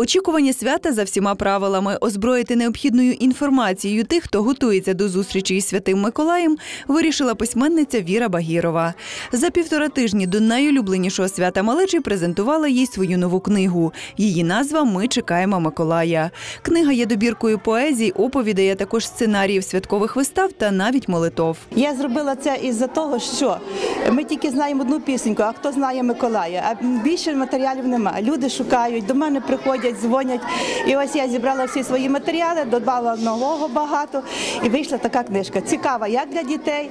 Очікування свята за всіма правилами озброїти необхідною інформацією тих, хто готується до зустрічі із святим Миколаєм, вирішила письменниця Віра Багірова. За півтора тижні до найулюбленішого свята малечі презентувала їй свою нову книгу. Її назва Ми чекаємо Миколая. Книга є добіркою поезій, оповідей, а також сценаріїв святкових вистав та навіть молитов. Я зробила це із-за того, що ми тільки знаємо одну пісеньку, а хто знає Миколая. А більше матеріалів немає. Люди шукають, до мене приходять, дзвонять. І ось я зібрала всі свої матеріали, додала нового багато, і вийшла така книжка. Цікава як для дітей,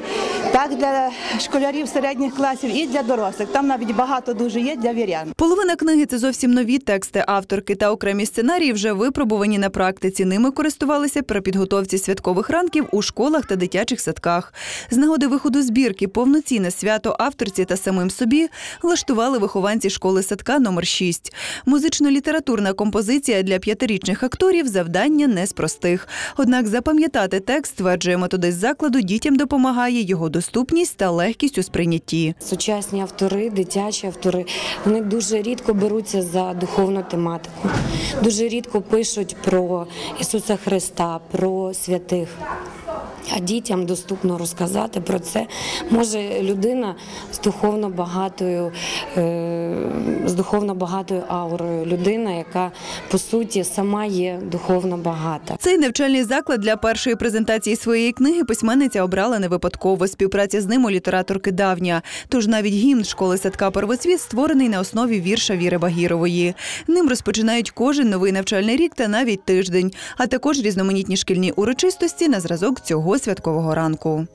так і для школярів середніх класів і для дорослих. Там навіть багато дуже є для вірян. Половина книги це зовсім нові тексти авторки та окремі сценарії вже випробувані на практиці. Ними користувалися при підготовці святкових ранків у школах та дитячих садках. З нагоди виходу збірки повноцінне свято авторці та самим собі влаштували вихованці школи садка номер 6 Музично-літературна композиція для п'ятирічних акторів завдання не з простих. Однак запам'ятати текст, стверджує методист закладу, дітям допомагає його доступність та легкість у сприйнятті. Сучасні автори, дитячі автори, вони дуже рідко беруться за духовну тематику, дуже рідко пишуть про Ісуса Христа, про святих. А дітям доступно розказати про це може людина з духовно багатою, е, з духовно багатою аурою, людина, яка по суті сама є духовно багата. Цей навчальний заклад для першої презентації своєї книги письменниця обрала не випадково. Співпраця з ним у літераторки давня. Тож навіть гімн школи садка Первоцвіт створений на основі вірша Віри Багірової. Ним розпочинають кожен новий навчальний рік та навіть тиждень, а також різноманітні шкільні урочистості на зразок цього святкового ранку.